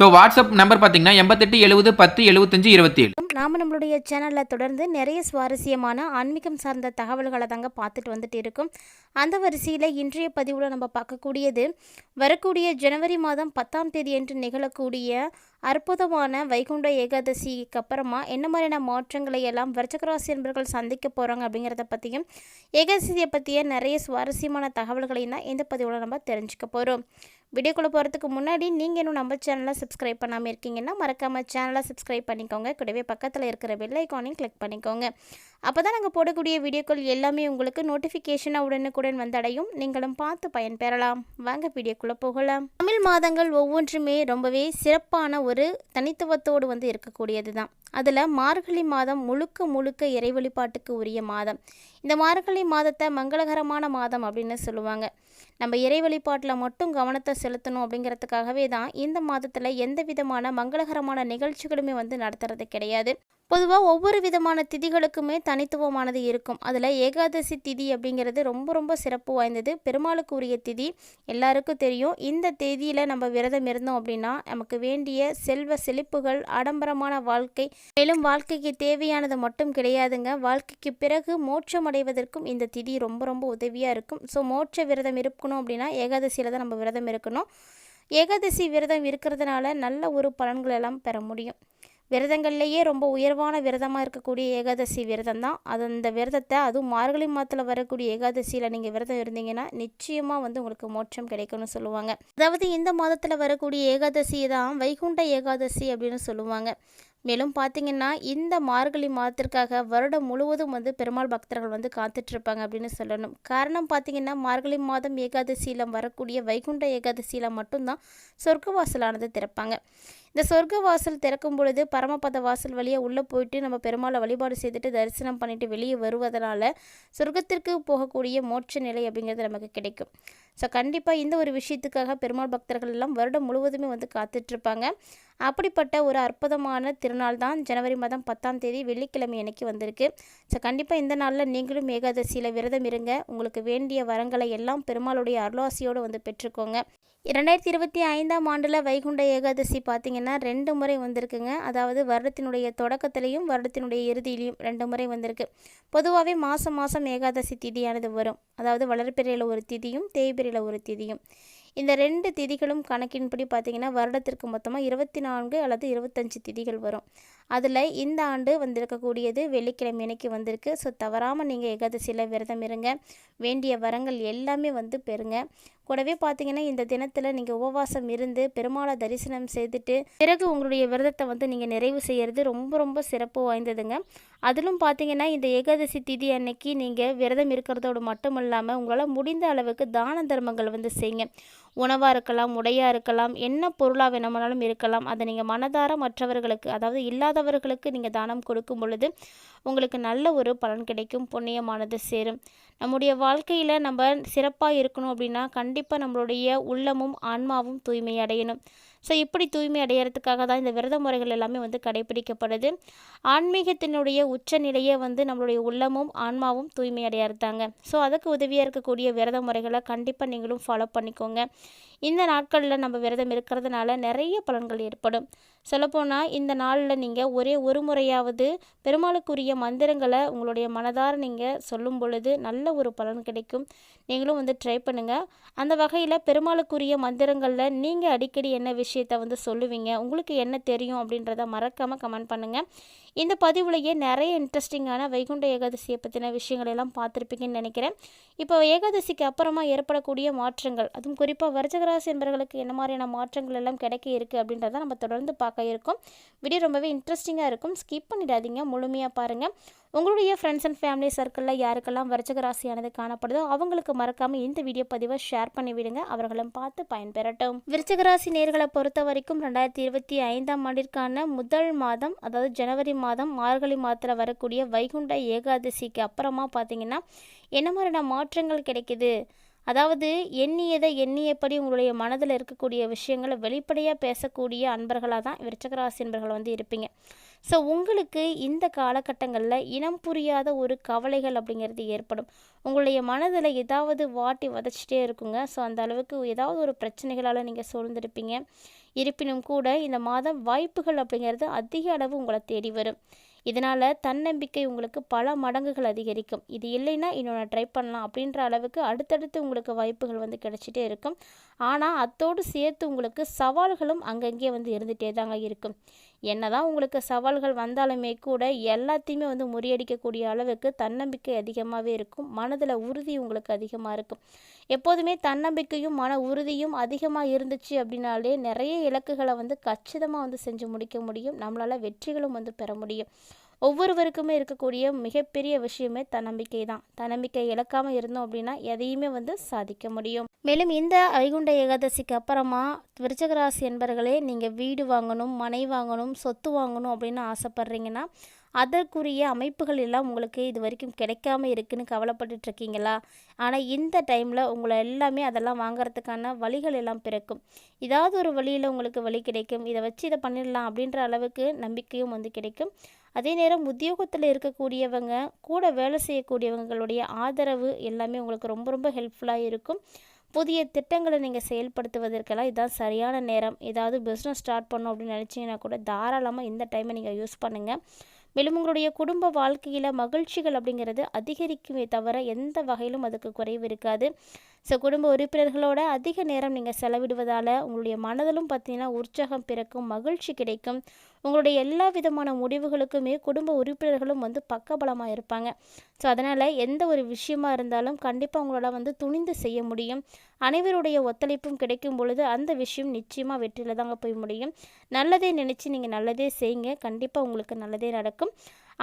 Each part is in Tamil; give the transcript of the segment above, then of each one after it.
ஸோ வாட்ஸ்அப் நம்பர் பார்த்தீங்கன்னா எண்பத்தெட்டு எழுபது பத்து எழுபத்தஞ்சு இருபத்தி ஏழு நாம் நம்மளுடைய சேனலில் தொடர்ந்து நிறைய சுவாரஸ்யமான ஆன்மீகம் சார்ந்த தகவல்களை தாங்க பார்த்துட்டு வந்துட்டு இருக்கோம். அந்த வரிசையில் இன்றைய பதிவில் நம்ம பார்க்கக்கூடியது வரக்கூடிய ஜனவரி மாதம் பத்தாம் தேதி என்று நிகழக்கூடிய அற்புதமான வைகுண்ட ஏகாதசிக்கு அப்புறமா என்ன மாதிரியான மாற்றங்களை எல்லாம் விருச்சகராசி என்பர்கள் சந்திக்க போகிறாங்க அப்படிங்கிறத பற்றியும் ஏகாதசியை பற்றிய நிறைய சுவாரஸ்யமான தகவல்களையும் தான் இந்த பதிவில் நம்ம தெரிஞ்சுக்க போகிறோம் வீடியோக்குள்ளே போகிறதுக்கு முன்னாடி நீங்கள் இன்னும் நம்ம சேனலை சப்ஸ்கிரைப் பண்ணாமல் இருக்கீங்கன்னா மறக்காமல் சேனலை சப்ஸ்கிரைப் பண்ணிக்கோங்க. கூடவே பக்கத்தில் இருக்கிற பெல் ஐக்கானையும் கிளிக் பண்ணிக்கோங்க. அப்போ தான் நாங்கள் போடக்கூடிய வீடியோக்கள் எல்லாமே உங்களுக்கு நோட்டிஃபிகேஷனாக உடனுக்குடன் வந்தடையும். நீங்களும் பார்த்து பயன்பெறலாம் வாங்க வீடியோக்குள்ளே போகலாம். தமிழ் மாதங்கள் ஒவ்வொன்றுமே ரொம்பவே சிறப்பான ஒரு தனித்துவத்தோடு வந்து இருக்கக்கூடியது தான் அதில் மார்கழி மாதம் முழுக்க முழுக்க இறை வழிபாட்டுக்கு உரிய மாதம். இந்த மார்கழி மாதத்தை மங்களகரமான மாதம் அப்படின்னு சொல்லுவாங்க. நம்ம இறை வழிபாட்டில் மட்டும் கவனத்தை செலுத்தணும் அப்படிங்கிறதுக்காகவே தான் இந்த மாதத்தில் எந்த விதமான மங்களகரமான நிகழ்ச்சிகளுமே வந்து நடத்துறது கிடையாது. பொதுவாக ஒவ்வொரு விதமான திதிகளுக்குமே தனித்துவமானது இருக்கும். அதில் ஏகாதசி திதி அப்படிங்கிறது ரொம்ப ரொம்ப சிறப்பு வாய்ந்தது. பெருமாளுக்கு உரிய திதி எல்லாருக்கும் தெரியும். இந்த தேதியில் நம்ம விரதம் இருந்தோம் அப்படின்னா நமக்கு வேண்டிய செல்வ செழிப்புகள் ஆடம்பரமான வாழ்க்கை மேலும் வாழ்க்கைக்கு தேவையானது மட்டும் கிடையாதுங்க. வாழ்க்கைக்கு பிறகு மோட்சம் அடைவதற்கும் இந்த திதி ரொம்ப ரொம்ப உதவியாக இருக்கும். ஸோ மோட்ச விரதம் இருக்கணும் அப்படின்னா ஏகாதசியில் தான் நம்ம விரதம் இருக்கணும். ஏகாதசி விரதம் இருக்கிறதுனால நல்ல ஒரு பலன்கள் எல்லாம் பெற முடியும். விரதங்கள்லேயே ரொம்ப உயர்வான விரதமாக இருக்கக்கூடிய ஏகாதசி விரதம் தான் அது அந்த விரதத்தை அதுவும் மார்கழி மாதத்தில் வரக்கூடிய ஏகாதசியில் நீங்கள் விரதம் இருந்தீங்கன்னா நிச்சயமாக வந்து உங்களுக்கு மோட்சம் கிடைக்கும்னு சொல்லுவாங்க. அதாவது இந்த மாதத்தில் வரக்கூடிய ஏகாதசி தான் வைகுண்ட ஏகாதசி அப்படின்னு சொல்லுவாங்க. மேலும் பார்த்தீங்கன்னா இந்த மார்கழி மாதத்திற்காக வருடம் முழுவதும் வந்து பெருமாள் பக்தர்கள் வந்து காத்துட்ருப்பாங்க அப்படின்னு சொல்லணும். காரணம் பார்த்தீங்கன்னா மார்கழி மாதம் ஏகாதசியில் வரக்கூடிய வைகுண்ட ஏகாதசியில் மட்டும்தான் சொர்க்க வாசலானது திறப்பாங்க. இந்த சொர்க்க வாசல் திறக்கும் பொழுது பரமபத வாசல் வழியாக உள்ளே போயிட்டு நம்ம பெருமாளை வழிபாடு செய்துட்டு தரிசனம் பண்ணிட்டு வெளியே வருவதனால சொர்க்கத்திற்கு போகக்கூடிய மோட்ச நிலை அப்படிங்கிறது நமக்கு கிடைக்கும். ஸோ கண்டிப்பாக இந்த ஒரு விஷயத்துக்காக பெருமாள் பக்தர்கள் எல்லாம் வருடம் முழுவதுமே வந்து காத்துட்ருப்பாங்க. அப்படிப்பட்ட ஒரு அற்புதமான திருநாள் தான் ஜனவரி மாதம் பத்தாம் தேதி வெள்ளிக்கிழமை அன்னைக்கு வந்திருக்கு. ஸோ கண்டிப்பாக இந்த நாளில் நீங்களும் ஏகாதசியில் விரதம் இருங்க. உங்களுக்கு வேண்டிய வரங்களை எல்லாம் பெருமாளுடைய அருளாசியோடு வந்து பெற்றுக்கோங்க. இரண்டாயிரத்தி இருபத்தி ஐந்தாம் ஆண்டில் வைகுண்ட ஏகாதசி பார்த்திங்கன்னா ரெண்டு முறை வந்திருக்குங்க. அதாவது வருடத்தினுடைய தொடக்கத்திலையும் வருடத்தினுடைய இறுதியிலையும் ரெண்டு முறை வந்திருக்கு. பொதுவாகவே மாதம் மாதம் ஏகாதசி திதியானது வரும். அதாவது வளர்பிறையில் ஒரு திதியும் தேய்பிறையில் ஒரு திதியும். இந்த ரெண்டு திதிகளும் கணக்கின்படி பார்த்தீங்கன்னா வருடத்திற்கு மொத்தமாக இருபத்தி நான்கு அல்லது இருபத்தஞ்சு திதிகள் வரும். அதில் இந்த ஆண்டு வந்திருக்கக்கூடியது வெள்ளிக்கிழமை இன்னைக்கு வந்திருக்கு. ஸோ தவறாமல் நீங்கள் ஏகாதசியில் விரதம் இருங்க. வேண்டிய வரங்கள் எல்லாமே வந்து பெறுங்க. கூடவே பார்த்தீங்கன்னா இந்த தினத்தில் நீங்கள் உபவாசம் இருந்து பெருமாளை தரிசனம் செய்துட்டு பிறகு உங்களுடைய விரதத்தை வந்து நீங்கள் நிறைவு செய்கிறது ரொம்ப ரொம்ப சிறப்பு வாய்ந்ததுங்க. அதிலும் பார்த்தீங்கன்னா இந்த ஏகாதசி திதி அன்னைக்கு நீங்கள் விரதம் இருக்கிறதோடு மட்டும் இல்லாமல் உங்களால் முடிந்த அளவுக்கு தான தர்மங்கள் வந்து செய்யுங்க. உணவாக இருக்கலாம் உடையாக இருக்கலாம் என்ன பொருளாக வேணுமானாலும் இருக்கலாம். அதை நீங்கள் மனதார மற்றவர்களுக்கு அதாவது இல்லாதவர்களுக்கு நீங்கள் தானம் கொடுக்கும் பொழுது உங்களுக்கு நல்ல ஒரு பலன் கிடைக்கும் புண்ணியமானது சேரும். நம்முடைய வாழ்க்கையில் நம்ம சிறப்பாக இருக்கணும் அப்படின்னா கண்டிப்பாக நம்மளுடைய உள்ளமும் ஆன்மாவும் தூய்மை அடையணும் ஸோ இப்படி தூய்மை அடையிறதுக்காக தான் இந்த விரத முறைகள் எல்லாமே வந்து கடைபிடிக்கப்படுது ஆன்மீகத்தினுடைய உச்சநிலையை வந்து நம்மளுடைய உள்ளமும் ஆன்மாவும் தூய்மை அடையறதாங்க. ஸோ அதுக்கு உதவியாக இருக்கக்கூடிய விரத முறைகளை கண்டிப்பாக நீங்களும் ஃபாலோ பண்ணிக்கோங்க. இந்த நாட்களில் நம்ம விரதம் இருக்கிறதுனால நிறைய பலன்கள் ஏற்படும். சொல்லப்போனால் இந்த நாளில் நீங்கள் ஒரே ஒரு முறையாவது பெருமாளுக்குரிய மந்திரங்களை உங்களுடைய மனதார நீங்கள் சொல்லும் பொழுது நல்ல ஒரு பலன் கிடைக்கும். நீங்களும் வந்து ட்ரை பண்ணுங்கள் அந்த வகையில் பெருமாளுக்குரிய மந்திரங்களில் நீங்கள் அடிக்கடி என்ன விஷயம் விஷயத்த வந்து சொல்லுவீங்க. உங்களுக்கு என்ன தெரியும் அப்படின்றத மறக்காமல் கமெண்ட் பண்ணுங்கள் இந்த பதிவுலையே நிறைய இன்ட்ரெஸ்டிங்கான வைகுண்ட ஏகாதசியை பற்றின விஷயங்கள் எல்லாம் பார்த்துருப்பீங்கன்னு நினைக்கிறேன். இப்போ ஏகாதசிக்கு அப்புறமா ஏற்படக்கூடிய மாற்றங்கள் அதுவும் குறிப்பாக வர்ஜகராசி என்பவர்களுக்கு என்ன மாதிரியான மாற்றங்கள் எல்லாம் கிடைக்க இருக்குது அப்படின்றத நம்ம தொடர்ந்து பார்க்க இருக்கோம். வீடியோ ரொம்பவே இன்ட்ரெஸ்டிங்காக இருக்கும். ஸ்கிப் பண்ணிடாதீங்க. முழுமையாக பாருங்கள் உங்களுடைய ஃப்ரெண்ட்ஸ் அண்ட் ஃபேமிலி சர்க்கிளில் யாருக்கெல்லாம் வருச்சக ராசியானது காணப்படுதோ அவங்களுக்கு மறக்காமல் இந்த வீடியோ பதிவை ஷேர் பண்ணி விடுங்க. அவர்களும் பார்த்து பயன்பெறட்டும். விருச்சக ராசி நேர்களை பொறுத்த வரைக்கும் ரெண்டாயிரத்தி இருபத்தி ஐந்தாம் ஆண்டிற்கான முதல் மாதம் அதாவது ஜனவரி மாதம் மார்கழி மாதத்தில் வரக்கூடிய வைகுண்ட ஏகாதசிக்கு அப்புறமா பார்த்தீங்கன்னா என்ன மாதிரியான மாற்றங்கள் கிடைக்குது? அதாவது எண்ணியதை எண்ணியபடி உங்களுடைய மனதில் இருக்கக்கூடிய விஷயங்களை வெளிப்படையாக பேசக்கூடிய அன்பர்களாக தான் விருச்சகராசி அன்பர்கள் வந்து இருப்பீங்க. ஸோ உங்களுக்கு இந்த காலகட்டங்களில் இனம் புரியாத ஒரு கவலைகள் அப்படிங்கிறது ஏற்படும். உங்களுடைய மனதில் ஏதாவது வாட்டி வதச்சிட்டே இருக்குங்க. ஸோ அந்த அளவுக்கு ஏதாவது ஒரு பிரச்சனைகளால் நீங்கள் சூழ்ந்திருப்பீங்க. இருப்பினும் கூட இந்த மாதம் வாய்ப்புகள் அப்படிங்கிறது அதிக அளவு உங்களை தேடி வரும். இதனால் தன்னம்பிக்கை உங்களுக்கு பல மடங்குகள் அதிகரிக்கும். இது இல்லைன்னா இன்னொன்று ட்ரை பண்ணலாம் அப்படின்ற அளவுக்கு அடுத்தடுத்து உங்களுக்கு வாய்ப்புகள் வந்து கிடைச்சிட்டே இருக்கும். ஆனால் அத்தோடு சேர்த்து உங்களுக்கு சவால்களும் அங்கங்கே வந்து இருந்துகிட்டே தாங்க இருக்கும். என்னதான் உங்களுக்கு சவால்கள் வந்தாலுமே கூட எல்லாத்தையுமே வந்து முறியடிக்கக்கூடிய அளவுக்கு தன்னம்பிக்கை அதிகமாகவே இருக்கும். மனதில் உறுதி உங்களுக்கு அதிகமாக இருக்கும். எப்போதுமே தன்னம்பிக்கையும் மன உறுதியும் அதிகமாக இருந்துச்சு அப்படின்னாலே நிறைய இலக்குகளை வந்து கச்சிதமாக வந்து செஞ்சு முடிக்க முடியும். நம்மளால் வெற்றிகளும் வந்து பெற முடியும். ஒவ்வொருவருக்குமே இருக்கக்கூடிய மிகப்பெரிய விஷயமே தன்னம்பிக்கை தான் தன்னம்பிக்கை இழக்காமல் இருந்தோம் அப்படின்னா எதையுமே வந்து சாதிக்க முடியும். மேலும் இந்த வைகுண்ட ஏகாதசிக்கு அப்புறமா விருச்சகராசி என்பர்களே நீங்கள் வீடு வாங்கணும் மனை வாங்கணும் சொத்து வாங்கணும் அப்படின்னு ஆசைப்பட்றீங்கன்னா அதற்குரிய அமைப்புகள் எல்லாம் உங்களுக்கு இது வரைக்கும் கிடைக்காம இருக்குன்னு கவலைப்பட்டுட்டு இருக்கீங்களா? ஆனால் இந்த டைமில் உங்களை எல்லாமே அதெல்லாம் வாங்குறதுக்கான வழிகள் எல்லாம் பிறக்கும். ஏதாவது ஒரு வழியில் உங்களுக்கு வழி கிடைக்கும். இதை வச்சு இதை பண்ணிடலாம் அப்படின்ற அளவுக்கு நம்பிக்கையும் வந்து கிடைக்கும். அதே நேரம் உத்தியோகத்தில் இருக்கக்கூடியவங்க கூட வேலை செய்யக்கூடியவங்களுடைய ஆதரவு எல்லாமே உங்களுக்கு ரொம்ப ரொம்ப ஹெல்ப்ஃபுல்லாக இருக்கும். புதிய திட்டங்களை நீங்கள் செயல்படுத்துவதற்கெல்லாம் இதுதான் சரியான நேரம். ஏதாவது பிஸ்னஸ் ஸ்டார்ட் பண்ணோம் அப்படின்னு நினச்சிங்கன்னா கூட தாராளமாக இந்த டைமை நீங்கள் யூஸ் பண்ணுங்கள் மேலும் உங்களுடைய குடும்ப வாழ்க்கையில் மகிழ்ச்சிகள் அப்படிங்கிறது அதிகரிக்குமே தவிர எந்த வகையிலும் அதுக்கு குறைவு இருக்காது. ஸோ குடும்ப உறுப்பினர்களோட அதிக நேரம் நீங்கள் செலவிடுவதால் உங்களுடைய மனதிலும் பார்த்தீங்கன்னா உற்சாகம் பிறக்கும் மகிழ்ச்சி கிடைக்கும். உங்களுடைய எல்லா விதமான முடிவுகளுக்குமே குடும்ப உறுப்பினர்களும் வந்து பக்கபலமாக இருப்பாங்க. ஸோ அதனால் எந்த ஒரு விஷயமா இருந்தாலும் கண்டிப்பாக உங்களால் வந்து துணிந்து செய்ய முடியும். அனைவருடைய ஒத்துழைப்பும் கிடைக்கும் பொழுது அந்த விஷயம் நிச்சயமாக வெற்றியில் தாங்க போய் முடியும். நல்லதே நினச்சி நீங்கள் நல்லதே செய்யுங்க கண்டிப்பாக உங்களுக்கு நல்லதே நடக்கும்.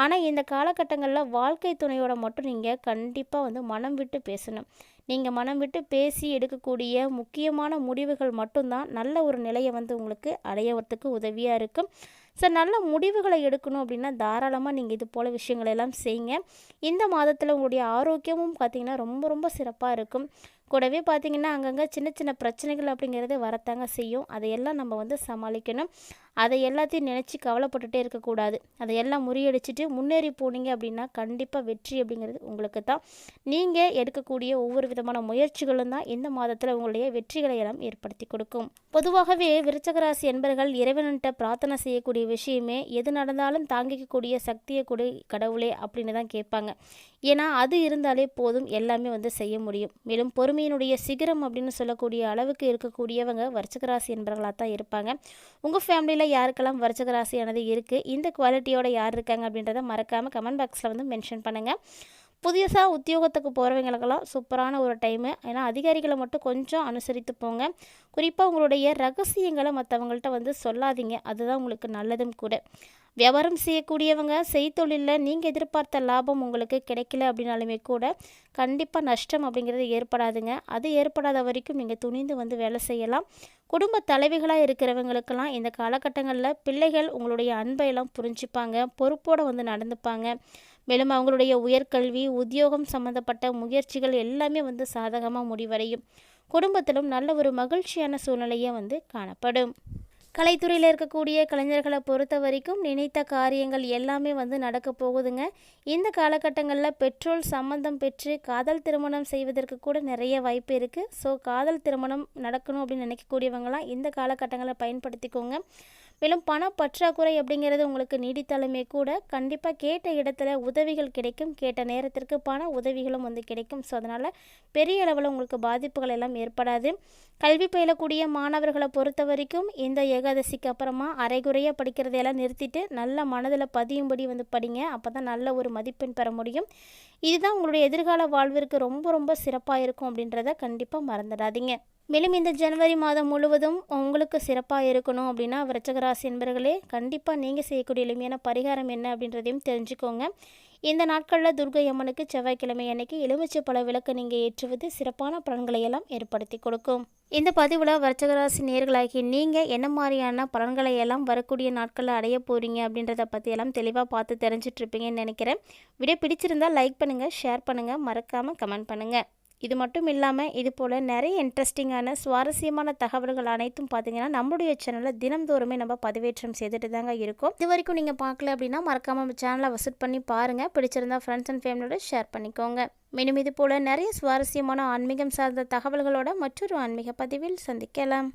ஆனால் இந்த காலகட்டங்களில் வாழ்க்கை துணையோட மட்டும் நீங்கள் கண்டிப்பாக வந்து மனம் விட்டு பேசணும். நீங்கள் மனம் விட்டு பேசி எடுக்கக்கூடிய முக்கியமான முடிவுகள் மட்டும்தான். நல்ல ஒரு நிலையை வந்து உங்களுக்கு அடையறதுக்கு உதவியாக இருக்கும். ஸோ நல்ல முடிவுகளை எடுக்கணும் அப்படின்னா தாராளமாக நீங்கள் இது போல் விஷயங்கள் எல்லாம் செய்யுங்க. இந்த மாதத்தில் உங்களுடைய ஆரோக்கியமும் பார்த்திங்கன்னா ரொம்ப ரொம்ப சிறப்பாக இருக்கும். கூடவே பார்த்திங்கன்னா அங்கங்கே சின்ன சின்ன பிரச்சனைகள் அப்படிங்கிறது வரத்தாங்க செய்யும். அதையெல்லாம் நம்ம வந்து சமாளிக்கணும். அதை எல்லாத்தையும் நினச்சி கவலைப்பட்டுட்டே இருக்கக்கூடாது. அதையெல்லாம் முறியடிச்சிட்டு முன்னேறி போனீங்க அப்படின்னா கண்டிப்பாக வெற்றி அப்படிங்கிறது உங்களுக்கு தான். நீங்கள் எடுக்கக்கூடிய ஒவ்வொரு விதமான முயற்சிகளும் தான் இந்த மாதத்தில் உங்களுடைய வெற்றிகளை எல்லாம் ஏற்படுத்தி கொடுக்கும். பொதுவாகவே விருச்சகராசி என்பர்கள் இறைவன்கிட்ட பிரார்த்தனை செய்யக்கூடிய விஷயமே எது நடந்தாலும் தாங்கிக்கக்கூடிய சக்தியை கொடு கடவுளே அப்படின்னு தான் கேட்பாங்க. ஏன்னா அது இருந்தாலே போதும் எல்லாமே வந்து செய்ய முடியும். மேலும் பொறுமையினுடைய சிகரம் அப்படின்னு சொல்லக்கூடிய அளவுக்கு இருக்கக்கூடியவங்க வர்ச்சகராசி என்பவர்களாக தான் இருப்பாங்க. உங்கள் ஃபேமிலியில் யாருக்கெல்லாம் வர்ச்சகராசியானது இருக்குது இந்த குவாலிட்டியோட யார் இருக்காங்க அப்படின்றத மறக்காமல் கமெண்ட் பாக்ஸில் வந்து மென்ஷன் பண்ணுங்கள் புதுசாக உத்தியோகத்துக்கு போகிறவங்களுக்கெல்லாம் சூப்பரான ஒரு டைமு ஏன்னா அதிகாரிகளை மட்டும் கொஞ்சம் அனுசரித்து போங்க. குறிப்பாக உங்களுடைய ரகசியங்களை மற்றவங்கள்ட்ட வந்து சொல்லாதீங்க. அதுதான் உங்களுக்கு நல்லதும் கூட. வியாபாரம் செய்யக்கூடியவங்க செய்தொழிலில் நீங்கள் எதிர்பார்த்த லாபம் உங்களுக்கு கிடைக்கல அப்படின்னாலுமே கூட கண்டிப்பாக நஷ்டம் அப்படிங்கிறது ஏற்படாதுங்க. அது ஏற்படாத வரைக்கும் நீங்கள் துணிந்து வந்து வேலை செய்யலாம். குடும்ப தலைவிகளாக இருக்கிறவங்களுக்கெல்லாம் இந்த காலகட்டங்களில் பிள்ளைகள் உங்களுடைய அன்பை எல்லாம் புரிஞ்சுப்பாங்க. பொறுப்போடு வந்து நடந்துப்பாங்க. மேலும் அவங்களுடைய உயர்கல்வி உத்தியோகம் சம்மந்தப்பட்ட முயற்சிகள் எல்லாமே வந்து சாதகமாக முடிவடையும். குடும்பத்திலும் நல்ல ஒரு மகிழ்ச்சியான சூழ்நிலையே வந்து காணப்படும். கலைத்துறையில் இருக்கக்கூடிய கலைஞர்களை பொறுத்த வரைக்கும் நினைத்த காரியங்கள் எல்லாமே வந்து நடக்க போகுதுங்க. இந்த காலகட்டங்களில் பெட்ரோல் சம்மந்தம் பெற்று காதல் திருமணம் செய்வதற்கு கூட நிறைய வாய்ப்பு இருக்குது ஸோ காதல் திருமணம் நடக்கணும் அப்படின்னு நினைக்கக்கூடியவங்களாம் இந்த காலகட்டங்களை பயன்படுத்திக்கோங்க. மேலும் பண பற்றாக்குறை அப்படிங்கிறது உங்களுக்கு நீடித்தாலுமே கூட கண்டிப்பாக கேட்ட இடத்துல உதவிகள் கிடைக்கும். கேட்ட நேரத்திற்கு பண உதவிகளும் வந்து கிடைக்கும். ஸோ அதனால் பெரிய அளவில் உங்களுக்கு பாதிப்புகள் எல்லாம் ஏற்படாது. கல்வி பயிலக்கூடிய மாணவர்களை பொறுத்த வரைக்கும் இந்த ஏகாதசிக்கு அப்புறமா அரைகுறையாக படிக்கிறதையெல்லாம் நிறுத்திட்டு நல்ல மனதில் பதியும்படி வந்து படிங்க. அப்போ தான் நல்ல ஒரு மதிப்பெண் பெற முடியும். இதுதான் உங்களுடைய எதிர்கால வாழ்விற்கு ரொம்ப ரொம்ப சிறப்பாக இருக்கும் அப்படின்றத கண்டிப்பாக மறந்துடாதீங்க. மேலும் இந்த ஜனவரி மாதம் முழுவதும் உங்களுக்கு சிறப்பாக இருக்கணும் அப்படின்னா விரச்சகராசி என்பர்களே கண்டிப்பாக நீங்கள் செய்யக்கூடிய எளிமையான பரிகாரம் என்ன அப்படின்றதையும் தெரிஞ்சுக்கோங்க. இந்த நாட்களில் துர்கை அம்மனுக்கு செவ்வாய்க்கிழமை அன்னைக்கு எலுமிச்சை பழ விளக்கு நீங்கள் ஏற்றுவது சிறப்பான பலன்களை எல்லாம் ஏற்படுத்தி கொடுக்கும். இந்த பதிவில் வர்ச்சகராசி நேர்களாகி நீங்கள் என்ன மாதிரியான பலன்களை எல்லாம் வரக்கூடிய நாட்களில் அடைய போகிறீங்க அப்படின்றத பற்றி எல்லாம் தெளிவாக பார்த்து தெரிஞ்சிட்ருப்பீங்கன்னு நினைக்கிறேன். வீடியோ பிடிச்சிருந்தால் லைக் பண்ணுங்கள் ஷேர் பண்ணுங்கள் மறக்காமல் கமெண்ட் பண்ணுங்கள் இது மட்டும் இல்லாமல் இது போல் நிறைய இன்ட்ரெஸ்டிங்கான சுவாரஸ்யமான தகவல்கள் அனைத்தும் பார்த்தீங்கன்னா நம்மளுடைய சேனலில் தினம்தோறுமே நம்ம பதிவேற்றம் செய்துட்டு தாங்க இருக்கும். இது வரைக்கும் நீங்கள் பார்க்கல அப்படின்னா மறக்காமல் நம்ம சேனலை விசிட் பண்ணி பாருங்கள் பிடிச்சிருந்தா ஃப்ரெண்ட்ஸ் அண்ட் ஃபேமிலியோட ஷேர் பண்ணிக்கோங்க. மேலும் இது போல் நிறைய சுவாரஸ்யமான ஆன்மீகம் சார்ந்த தகவல்களோட மற்றொரு ஆன்மீக பதிவில் சந்திக்கலாம்.